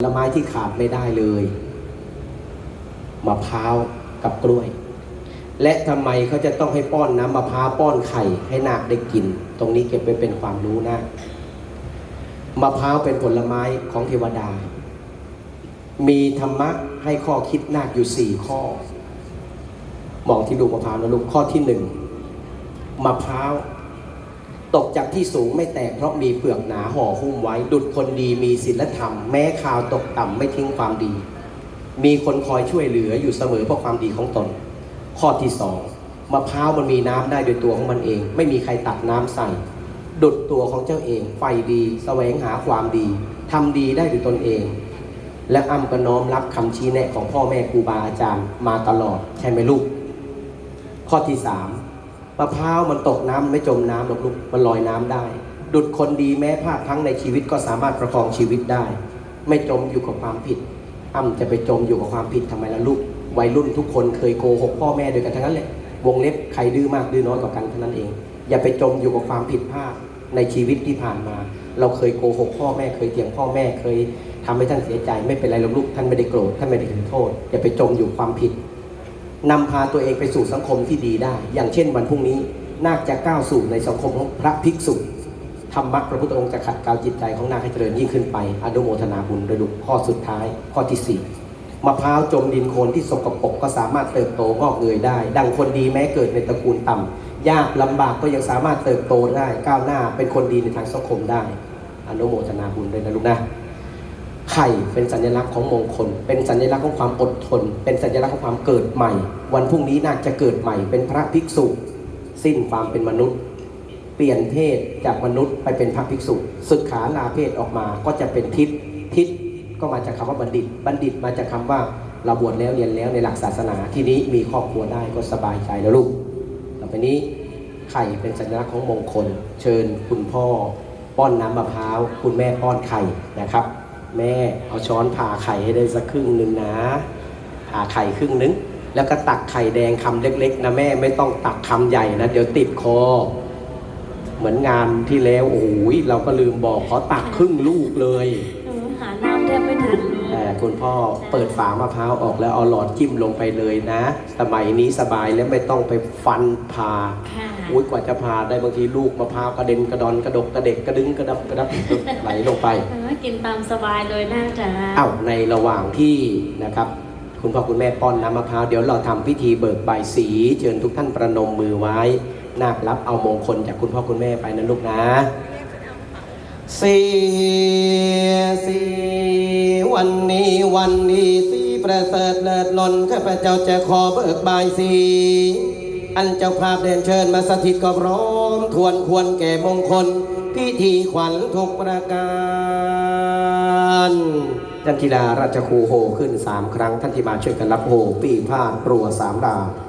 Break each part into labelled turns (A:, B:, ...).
A: ผลไม้ที่ขาดไม่ได้เลยมะพร้าวกับกล้วย และทำไมเขาจะต้องให้ป้อนน้ำมะพร้าวป้อนไข่ให้นาคได้กิน ตรงนี้เก็บไปเป็นความรู้นะมะพร้าวเป็นผลไม้ของเทวดา มีธรรมะให้ข้อคิดนาคอยู่สี่ข้อ มองที่ลูมะพร้าวนะลูกข้อที่หนึ่งมะพร้าว ตกจากที่สูงไม่แตกเพราะมีเปลือกหนาห่อหุ้มไว้ ดุดคนดีมีศีลธรรม แม้ข่าวตกต่ำไม่ทิ้งความดี มีคนคอยช่วยเหลืออยู่เสมอเพราะความดีของตน ข้อที่สองมะพร้าวมันมีน้ำได้โดยตัวของมันเอง ไม่มีใครตักน้ำใส่ ดุดตัวของเจ้าเอง ไฟดีแสวงหาความดีทำดีได้ด้วยตนเอง และอ้ำก็น้อมรับคำชี้แนะของพ่อแม่ครูบาอาจารย์มาตลอดใช่ไหมลูก ข้อที่สาม มะพร้าวมันตกน้ำไม่จมน้ำหรอกลูกมันลอยน้ำได้ ดุดคนดีแม้พลาดพลั้งในชีวิตก็สามารถประคองชีวิตได้ ไม่จมอยู่กับความผิดอ้ำจะไปจมอยู่กับความผิดทำไมล่ะลูกวัยรุ่นทุกคนเคยโกหกพ่อแม่ด้วยกันทั้งนั้นแหละวงเล็บใครดื้อมากดื้อน้อยกว่ากันเท่านั้นเอง อย่าไปจมอยู่กับความผิดพลาดในชีวิตที่ผ่านมา เราเคยโกหกพ่อแม่เคยเถียงพ่อแม่เคยทำให้ท่านเสียใจ ไม่เป็นไรหรอกลูกท่านไม่ได้โกรธท่านไม่ได้ถือโทษอย่าไปจมอยู่ความผิด นำพาตัวเองไปสู่สังคมที่ดีได้ อย่างเช่นวันพรุ่งนี้นาคจะก้าวสู่ในสังคมของพระภิกษุธรรมะพระพุทธองค์จะขัดเกลาจิตใจของนาคให้เจริญยิ่งขึ้นไปอนุโมทนาบุญโดยลูกข้อสุดท้าย ข้อที่สี่มะพร้าวจมดินโคลนที่สกปรกก็สามารถเติบโตงอกเงยได้ ดังคนดีแม้เกิดในตระกูลต่ำยากลำบากก็ยังสามารถเติบโตได้ก้าวหน้าเป็นคนดีในทางสังคมได้อนุโมทนาบุญด้วยนะลูกนะ ไข่เป็นสัญลักษณ์ของมงคล เป็นสัญลักษณ์ของความอดทน เป็นสัญลักษณ์ของความเกิดใหม่ วันพรุ่งนี้น่าจะเกิดใหม่ เป็นพระภิกษุ สิ้นความเป็นมนุษย์ เปลี่ยนเพศจากมนุษย์ไปเป็นพระภิกษุศึกขาลาเพศออกมาก็จะเป็นทิศทิศก็มาจากคำว่าบัณฑิต บัณฑิตมาจากคำว่าเราบวชแล้วเรียนแล้วในหลักศาสนาที่นี้มีครอบครัวได้ก็สบายใจแล้วลูกต่อไปนี้ไข่เป็นสัญลักษณ์ของมงคล เชิญคุณพ่อป้อนน้ำมะพร้าว คุณแม่ป้อนไข่นะครับ แม่เอาช้อนผ่าไข่ให้ได้สักครึ่งหนึ่งนะผ่าไข่ครึ่งหนึง แล้วก็ตักไข่แดงคำเล็ก ๆ นะแม่ไม่ต้องตักคำใหญ่นะเดี๋ยวติดคอ เหมือนงานที่แล้วโอ้ยเราก็ลืมบอกขอตักครึ่งลูกเลย
B: หนูหาน้ำแทบไม่ทันเลย
A: แต่คุณพ่อเปิดฝามะพร้าวออกแล้วเอาหลอดจิ้มลงไปเลยนะ สมัยนี้สบายแล้วไม่ต้องไปฟันผ่า
B: ค่ะ
A: อุ้ยกว่าจะผ่าได้บางทีลูกมะพร้าวกระเด็นกระดอนกระดกกระเด็กกระดึงกระดับกระดับไหลลงไป
B: เออกินตามสบายเลยน่าจะ
A: เอ้าในระหว่างที่นะครับ คุณพ่อคุณแม่ป้อนน้ำมะพร้าวเดี๋ยวเราทำพิธีเบิกใบายสีเชิญทุกท่านประนมมือไว้นาครับเอามงคลจากคุณพ่อคุณแม่ไปนะลูกนะเสียสีวันนี้วันนี้สีประเสริฐเลิศล้นข้าพเจ้าจะขอเบิกบายสี อันเจ้าภาพเดินเชิญมาสถิตก็พร้อมทวนควรแก่มงคล พิธีขวัญทุกประการจันทิลาราชครูโหขึ้นสามครั้งท่านที่มาช่วยกันรับโหปีพาดปรัวสามดาบ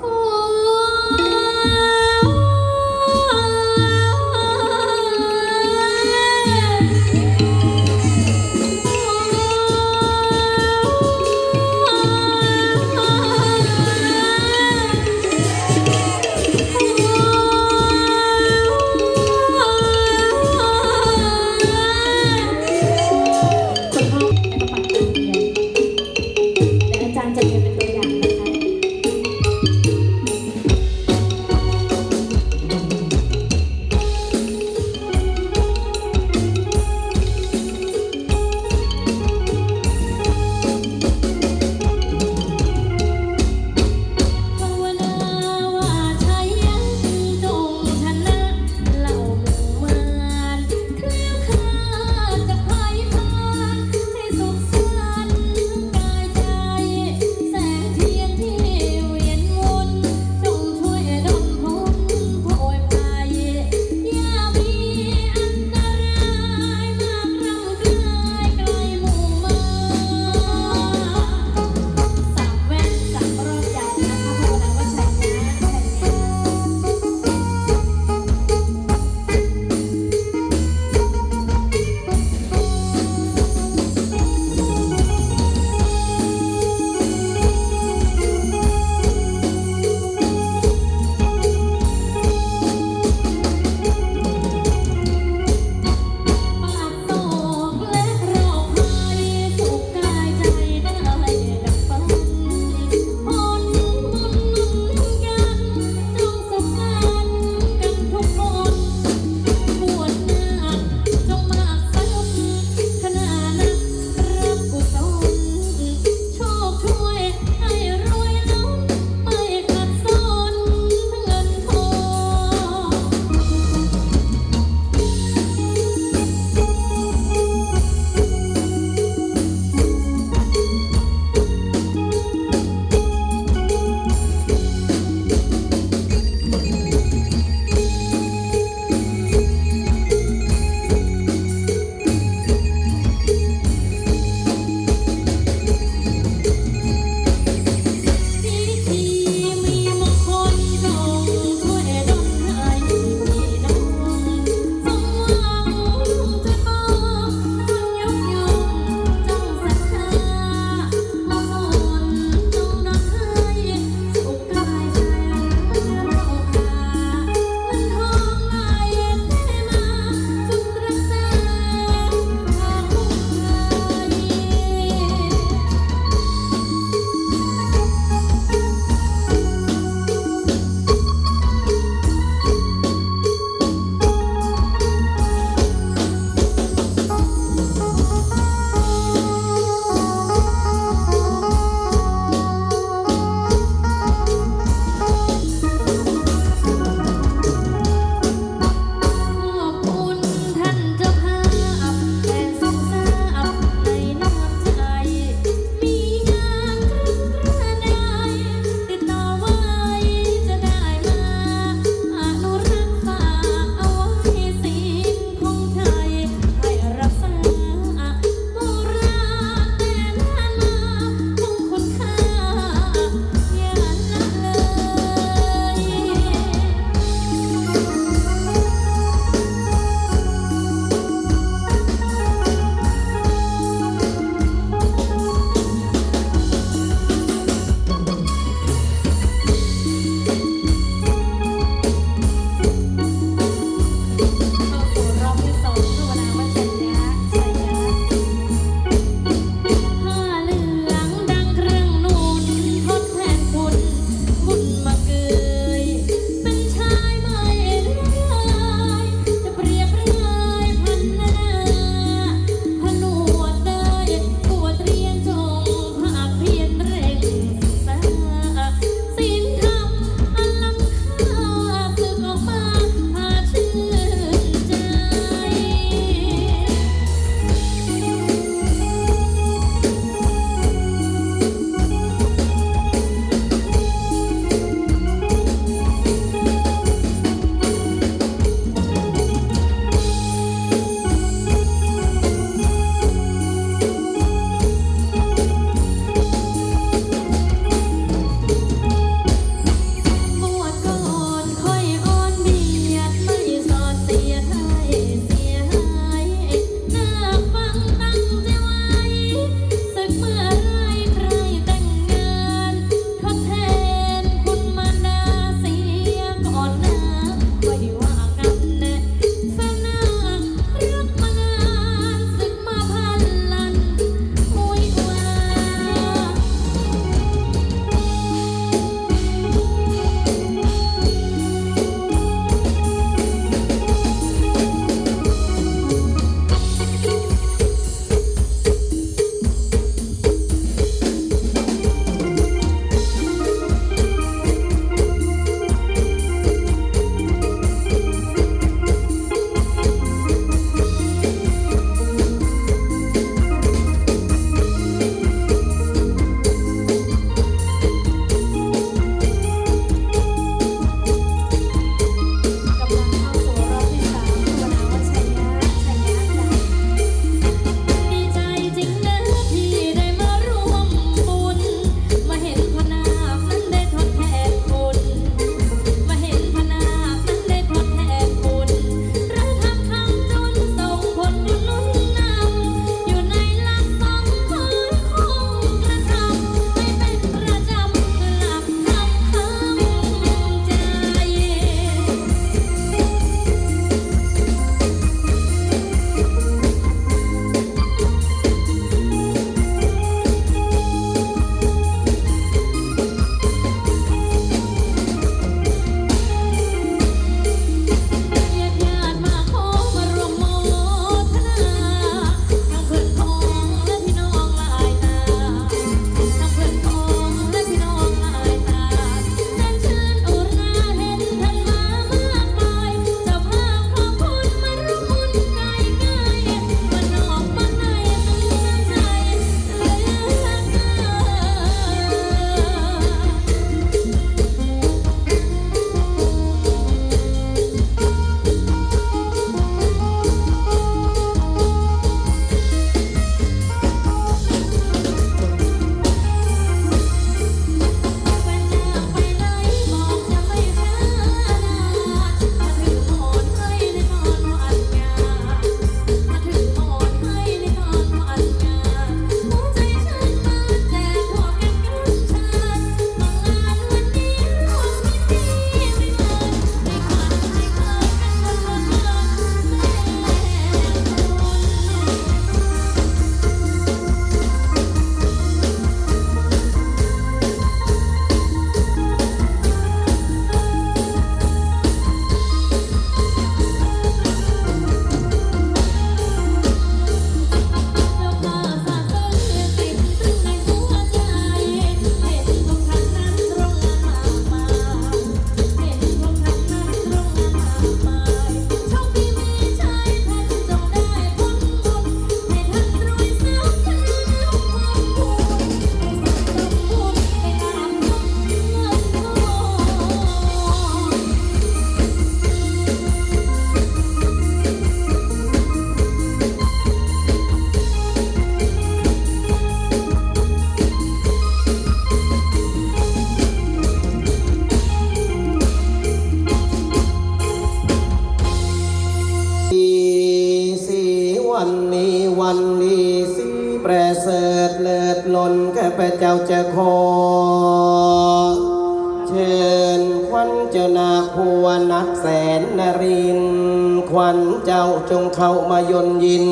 B: จง
A: เข้ามายนยิน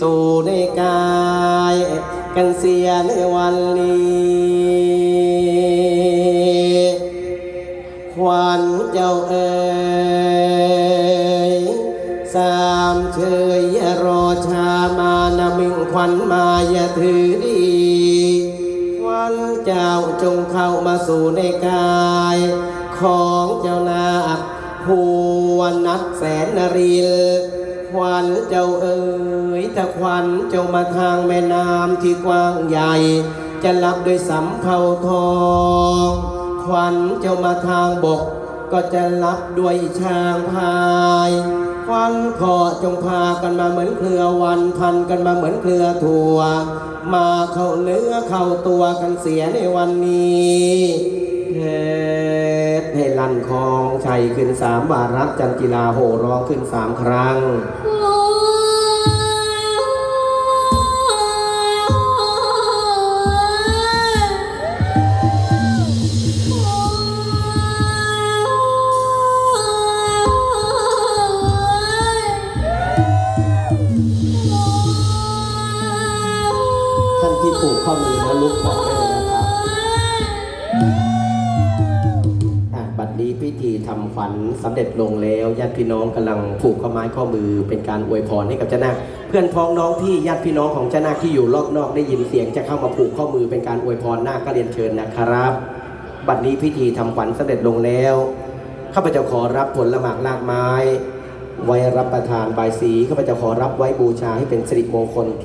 A: สู่ในกาย กันเสียในวันนี้ควันเจ้าเอ๋ยสามเชยยรอชามานมิงควันมาอย่าถือดีควันเจ้าจงเข้ามาสู่ในกาย ของเจ้านาคภูวนักแสนนริล ควันเจ้าเอ๋ยถ้าควันเจ้ามาทางแม่น้ำที่กว้างใหญ่ จะรับด้วยสำเภาทองควันเจ้ามาทางบก ก็จะรับด้วยช้างพายควันขอจงพากันมาเหมือนเครือวันพันกันมาเหมือนเครือถั่ว มาเข้าเนื้อเข้าตัวกันเสียในวันนี้เท ให้ลั่นคองชัยขึ้นสามบารักจันจิลาโหร้องขึ้นสามครั้ง ท่านที่ผูกข้อมือนะลุกบอก พิธีทำขวัญสำเร็จลงแล้วญาติพี่น้องกำลังผูกข้อไม้ข้อมือเป็นการอวยพรให้กับเจ้านาคเพื่อนพ้องน้องพี่ญาติพี่น้องของเจ้านาคที่อยู่รอบนอกได้ยินเสียงจะเข้ามาผูกข้อมือเป็นการอวยพรนาคก็เรียนเชิญนะครับ บัดนี้พิธีทำขวัญสำเร็จลงแล้วข้าพเจ้าขอรับผลละหมากลากไม้ ไว้รับประทานบายสีข้าพเจ้าขอรับไว้บูชาให้เป็นสิริมงคลแก่